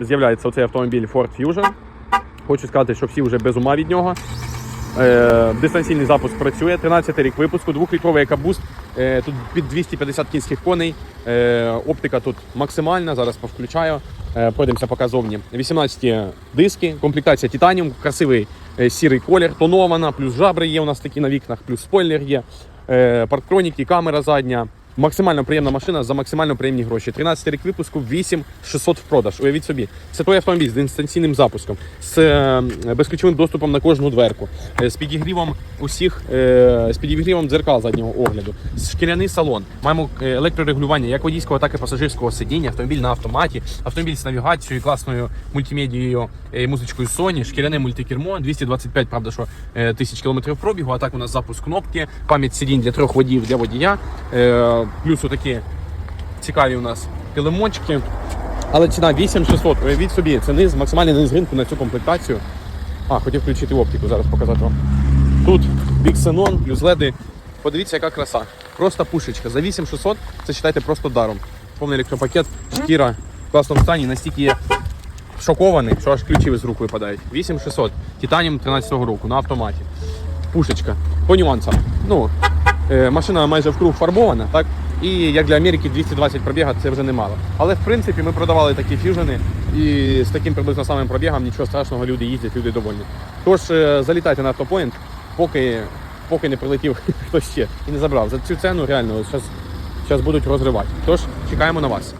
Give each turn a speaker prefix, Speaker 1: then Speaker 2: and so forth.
Speaker 1: З'являється оцей автомобіль Ford Fusion. Хочу сказати, що всі вже без ума від нього. Е, дистанційний запуск працює, 13 рік випуску, двохлітровий екабуст, е, тут під 250 кінських коней. Е, оптика тут максимальна, зараз повключаю. Пройдемося поки зовні. 18 диски, комплектація титаніум, красивий сірий колір, тонована, плюс жабри є у нас такі на вікнах, плюс спойлер є, парктроніки, камера задня. Максимально приємна машина за максимально приємні гроші. 13 рік випуску, 8600 в продаж. Уявіть собі, це той автомобіль з дистанційним запуском, з е, безключовим доступом на кожну дверку, е, з підігрівом усіх, е, з підігрівом дзеркал заднього огляду, шкіряний салон. Маємо електрорегулювання як водійського, так і пасажирського сидіння, автомобіль на автоматі, автомобіль з навігацією, класною мультимедією, музичкою Sony, шкіряне мультикермо, 225, правда, що тисяч кілометрів пробігу. А так у нас запуск кнопки, пам'ять сидінь для трьох водіїв для водія. Плюс такі цікаві у нас килимочки. Але ціна 8600. Уявіть собі, це низ, максимальний низ ринку на цю комплектацію. А, хотів включити оптику, зараз показати вам. Тут Xenon, плюс леди. Подивіться, яка краса. Просто пушечка. За 8600 це читайте просто даром. Повний електропакет, шкіра в класному стані, настільки є шокований, що аж ключі з рук випадають. 8600. Титаніум 13-го року на автоматі. Пушечка. По нюансам. Ну, машина майже в круг фарбована, так? І як для Америки 220 пробіга це вже немало. Але в принципі ми продавали такі фюжени, і з таким приблизно самим пробігом нічого страшного, люди їздять, люди довольні. Тож е, залітайте на автопоінт, поки, поки не прилетів хтось ще і не забрав. За цю ціну реально зараз будуть розривати. Тож чекаємо на вас.